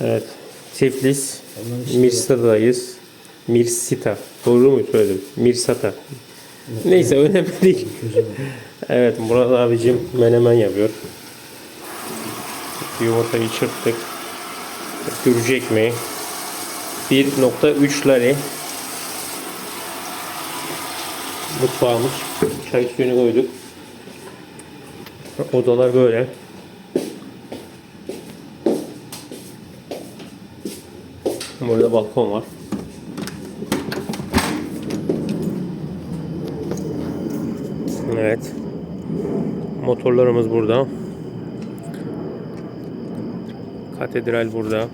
Evet. Tiflis. Mirsa'dayız. Mirsita. Doğru mu söyledim? Mirsata. Neyse önemli değil. Evet Murat abicim menemen yapıyor. Yumurtayı çırptık. Gürcü ekmeği. 1.3 lari. Mutfağımız. Çay suyunu koyduk. Odalar böyle. Burada balkon var. Evet. Motorlarımız burada. Katedral burada.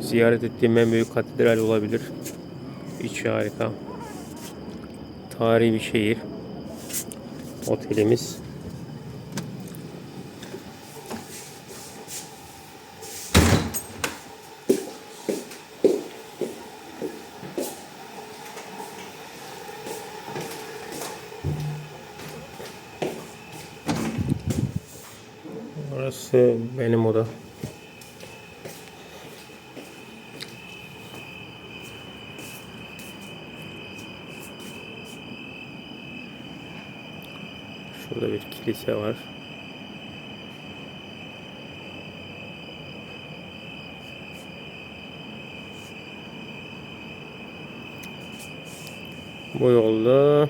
Ziyaret ettiğim en büyük katedral olabilir. İçi harika. Tarihi bir şehir. Otelimiz. Burası benim oda. Şurada bir kilise var. Bu yolda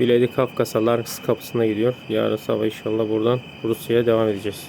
Viledi Kafkas'a Largs kapısına gidiyor. Yarın sabah inşallah buradan Rusya'ya devam edeceğiz.